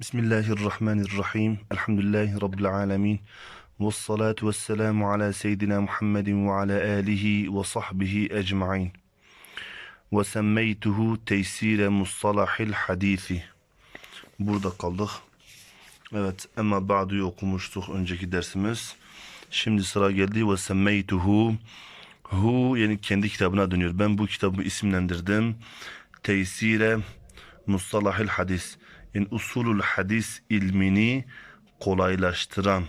Bismillahirrahmanirrahim. Elhamdülillahi Rabbil alemin. Ve salatu ve selamu ala seyyidina Muhammedin ve ala alihi ve sahbihi ecma'in. Ve semmeytuhu teysire mustalahil hadisi. Burada kaldık. Evet, ama ba'duyu okumuştuk önceki dersimiz. Şimdi sıra geldi ve semmeytuhu. Hu yani kendi kitabına dönüyor. Ben bu kitabı isimlendirdim. Teysire mustalahil hadis. Yani usulul hadis ilmini kolaylaştıran.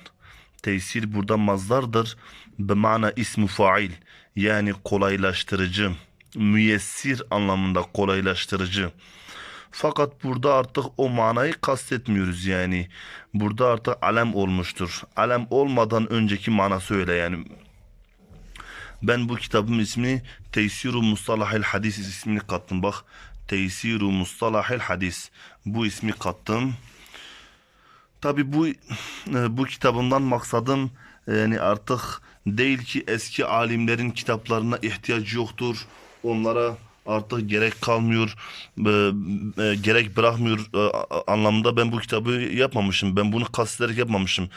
Teysir burada mazdardır. Bimana ismu fail. Yani kolaylaştırıcı. Müyessir anlamında kolaylaştırıcı. Fakat burada artık o manayı kastetmiyoruz yani. Burada artık alem olmuştur. Alem olmadan önceki manası öyle yani. Ben bu kitabın ismini Teysiru Mustalahil Hadis ismini kattım bak. Teysiru Mustalahil Hadis. Bu ismi kattım. Tabi bu e, bu kitabımdan maksadım e, yani artık değil ki eski alimlerin kitaplarına ihtiyaç yoktur. Onlara artık gerek kalmıyor, e, e, gerek bırakmıyor e, anlamında ben bu kitabı yapmamışım. Ben bunu kastederek yapmamışım.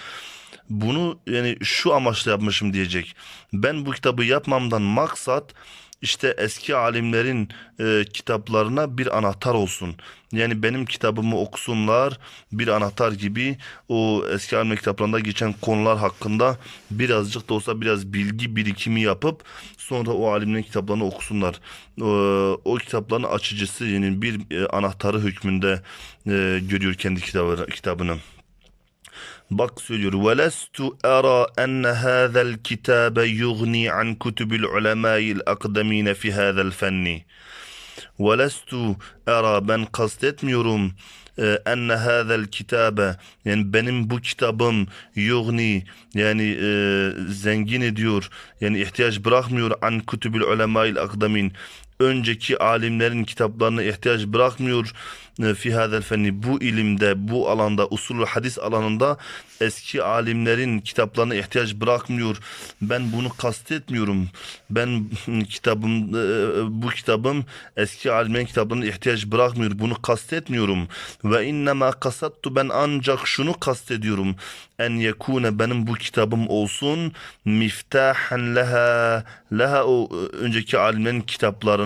Bunu yani şu amaçla yapmışım diyecek. Ben bu kitabı yapmamdan maksat işte eski alimlerin e, kitaplarına bir anahtar olsun. Yani benim kitabımı okusunlar bir anahtar gibi o eski alimler kitaplarında geçen konular hakkında birazcık da olsa biraz bilgi birikimi yapıp sonra o alimlerin kitaplarını okusunlar. E, o kitapların açıcısı yani bir e, anahtarı hükmünde e, görüyor kendi kitabı, kitabını. Bak söylüyor. وَلَسْتُ أَرَى أَنَّ هَذَا الْكِتَابَ يُغْنِي عَنْ كُتُبِ الْعُلَمَاءِ الْأَقْدَمِينَ فِي هَذَا الْفَنِّ وَلَسْتُ أَرَى Ben kastetmiyorum e, enne hâzel kitabe yani benim bu kitabım yugni yani e, zengin ediyor yani ihtiyaç bırakmıyor an kutubül ulemâil akdamin önceki alimlerin kitaplarına ihtiyaç bırakmıyor. E, fi hadel fenni bu ilimde bu alanda usulü hadis alanında eski alimlerin kitaplarına ihtiyaç bırakmıyor. Ben bunu kastetmiyorum. Ben kitabım e, bu kitabım eski alimlerin kitaplarına ihtiyaç bırakmıyor. Bunu kastetmiyorum. Ve innema kasattu ben ancak şunu kastediyorum. En yekune benim bu kitabım olsun miftahan leha leha o e, önceki alimlerin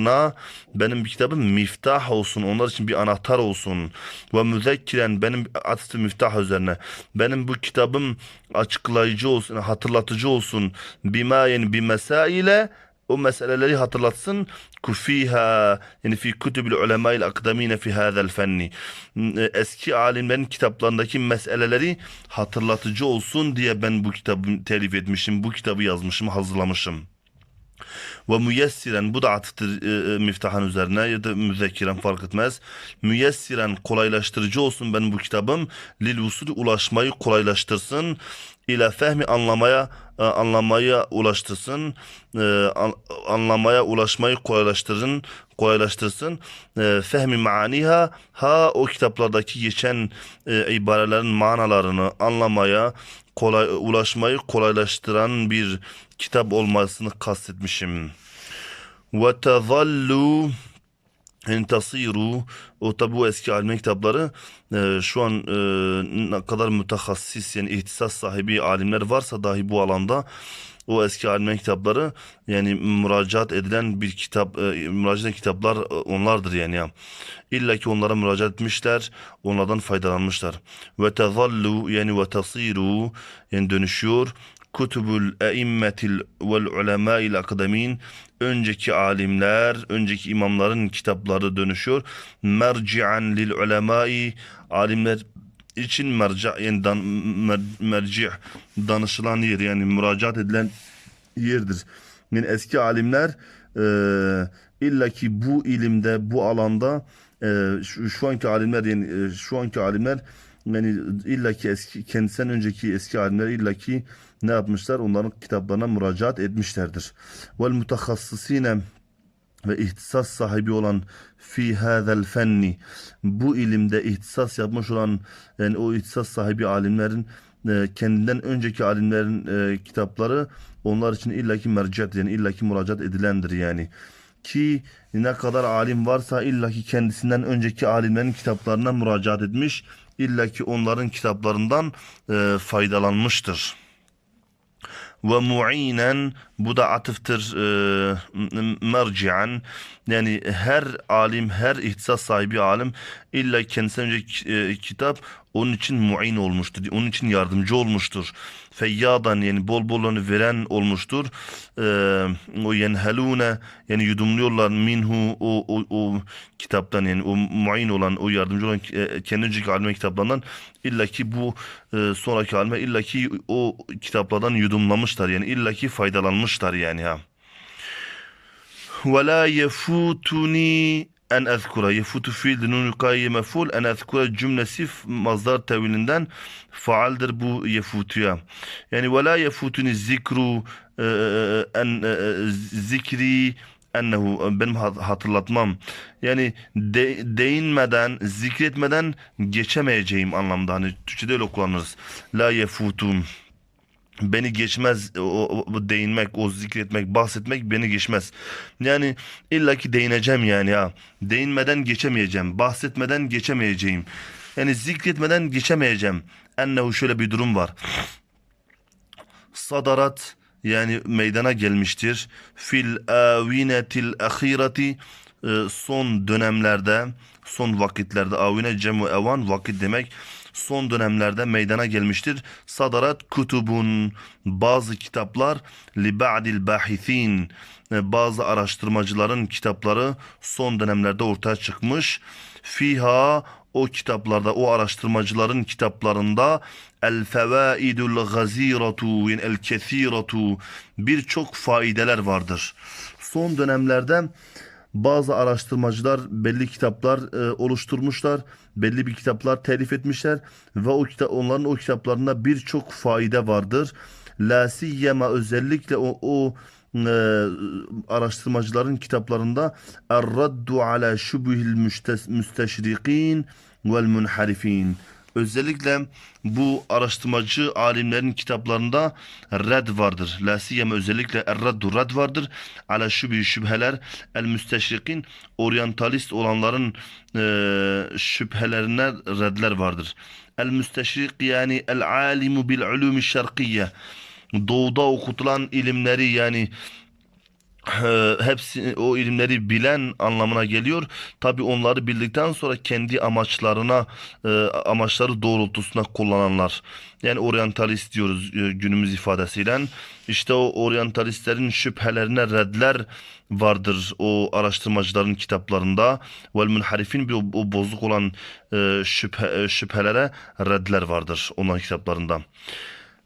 kitaplarına benim bir kitabım miftah olsun onlar için bir anahtar olsun. Ve müzekkiren benim atfı miftah üzerine. Benim bu kitabım açıklayıcı olsun hatırlatıcı olsun. Bima yani bir mesaile o meseleleri hatırlatsın. Kufiha yani fi kutubul ulema'il akdamine fi hadal fenni eski alimlerin kitaplarındaki meseleleri hatırlatıcı olsun diye ben bu kitabı telif etmişim bu kitabı yazmışım hazırlamışım ve müyessiren bu da atıftır e, e, miftahın üzerine ya da müzekkiren fark etmez. Müyessiren kolaylaştırıcı olsun benim bu kitabım. Lil usulü ulaşmayı kolaylaştırsın. İle fehmi anlamaya e, anlamaya ulaştırsın. E, an- anlamaya ulaşmayı kolaylaştırın kolaylaştırsın. E, fehmi maaniha ha o kitaplardaki geçen ibarelerin manalarını anlamaya kolay ulaşmayı kolaylaştıran bir kitap olmasını kastetmişim. Ve tezallu tasiru o tabi bu eski alim kitapları e, şu an e, ne kadar mütehassis yani ihtisas sahibi alimler varsa dahi bu alanda o eski alim kitapları yani müracaat edilen bir kitap e, müracaat kitaplar e, onlardır yani ya. İlla ki onlara müracaat etmişler onlardan faydalanmışlar ve tezallu yani ve tasiru yani dönüşüyor kutubul eimmetil vel ulemâil akdemin önceki alimler, önceki imamların kitapları dönüşüyor. Merci'an lil ulemâi alimler için merca yani dan, mer, merci danışılan yer yani müracaat edilen yerdir. Yani eski alimler e, illa ki bu ilimde bu alanda e, şu, şu anki alimler yani e, şu anki alimler yani illa ki eski kendisinden önceki eski alimler illa ki ne yapmışlar? Onların kitaplarına müracaat etmişlerdir. Vel mutahassisine ve ihtisas sahibi olan fi hadal fenni bu ilimde ihtisas yapmış olan yani o ihtisas sahibi alimlerin e, kendinden önceki alimlerin e, kitapları onlar için illaki mercet yani illaki müracaat edilendir yani ki ne kadar alim varsa illaki kendisinden önceki alimlerin kitaplarına müracaat etmiş illa ki onların kitaplarından e, faydalanmıştır. Ve mu'inen bu da atıftır e, m- merci'an. Yani her alim her ihtisas sahibi alim illa kendisinden önce ki- e, kitap onun için mu'in olmuştur. Onun için yardımcı olmuştur. Feyyadan yani bol bol onu veren olmuştur. E, o yenhelune yani yudumluyorlar minhu o, o, o kitaptan yani o mu'in olan o yardımcı olan e, kendi önceki alime kitaplarından illa ki bu e, sonraki alime illa ki o kitaplardan yudumlamışlar yani illa ki faydalanmışlar yani ha. ولا يفوتني en ezkura yefutu fiil nun yukayi meful en ezkura cümlesi mazdar tevilinden faaldir bu yefutuya. Yani ve la yefutuni zikru e, e, en e, e, zikri ennehu benim hat- hatırlatmam. Yani de, değinmeden, zikretmeden geçemeyeceğim anlamda. Hani Türkçede öyle kullanırız. La yefutun beni geçmez o, o- değinmek, o zikretmek, bahsetmek beni geçmez. Yani illaki değineceğim yani ya. Değinmeden geçemeyeceğim. Bahsetmeden geçemeyeceğim. Yani zikretmeden geçemeyeceğim. Ennehu şöyle bir durum var. Sadarat yani meydana gelmiştir. Fil avinetil ahireti e, son dönemlerde, son vakitlerde avine cemu evan vakit demek son dönemlerde meydana gelmiştir. Sadarat kutubun bazı kitaplar li ba'dil bahithin e, bazı araştırmacıların kitapları son dönemlerde ortaya çıkmış. Fiha o kitaplarda, o araştırmacıların kitaplarında el fevaidul gaziratu el kesiratu birçok faydeler vardır. Son dönemlerde bazı araştırmacılar belli kitaplar e, oluşturmuşlar. Belli bir kitaplar telif etmişler ve o kitap onların o kitaplarında birçok faide vardır. La özellikle o, o e, araştırmacıların kitaplarında Er-raddu ala şubuhil müstes- müsteşrikin vel munharifin. Özellikle bu araştırmacı alimlerin kitaplarında red vardır. La özellikle er-raddu red vardır. Ala şübhi şüpheler el müsteşrikin oryantalist olanların e, şüphelerine redler vardır. El müsteşrik yani el alimu bil ulumi şerkiyye doğuda okutulan ilimleri yani hepsi o ilimleri bilen anlamına geliyor. Tabi onları bildikten sonra kendi amaçlarına e, amaçları doğrultusunda kullananlar. Yani oryantalist diyoruz e, günümüz ifadesiyle. İşte o oryantalistlerin şüphelerine redler vardır o araştırmacıların kitaplarında. Vel münharifin bir o, bozuk olan e, şüphe, şüphelere redler vardır onların kitaplarında.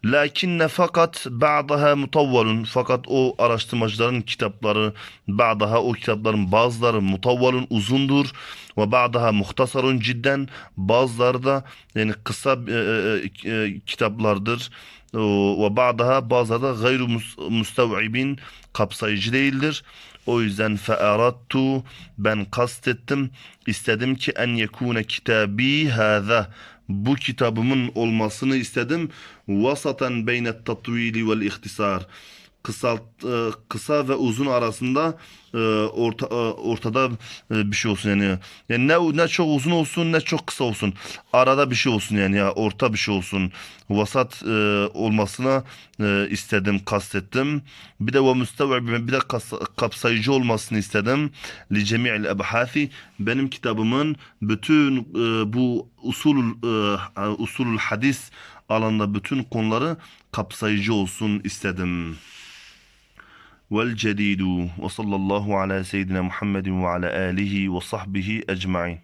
Lakinne fakat ba'daha mutavvalun fakat o araştırmacıların kitapları ba'daha o kitapların bazıları mutavvalun uzundur. Ve ba'daha muhtasarun cidden. Bazıları da yani kısa e, e, e, kitaplardır. O- ve ba'daha bazıları da gayru mus- müstev'ibin kapsayıcı değildir. O yüzden fe'arattu ben kastettim istedim ki en yekune kitabi hâzâ bu kitabımın olmasını istedim. Vasaten beynet tatvili vel ihtisar. Kısalt, e, kısa ve uzun arasında e, orta, e, ortada bir şey olsun yani. Yani ne ne çok uzun olsun ne çok kısa olsun. Arada bir şey olsun yani ya orta bir şey olsun. Vasat olmasına istedim, kastettim. Bir de ve müstev'ib bir de kapsayıcı olmasını istedim. Li cemi'il ebhasi benim kitabımın bütün bu usul usulul hadis alanda bütün konuları kapsayıcı olsun istedim. Vel cedidu ve sallallahu ala seyyidina Muhammedin ve ala alihi ve sahbihi ecmain.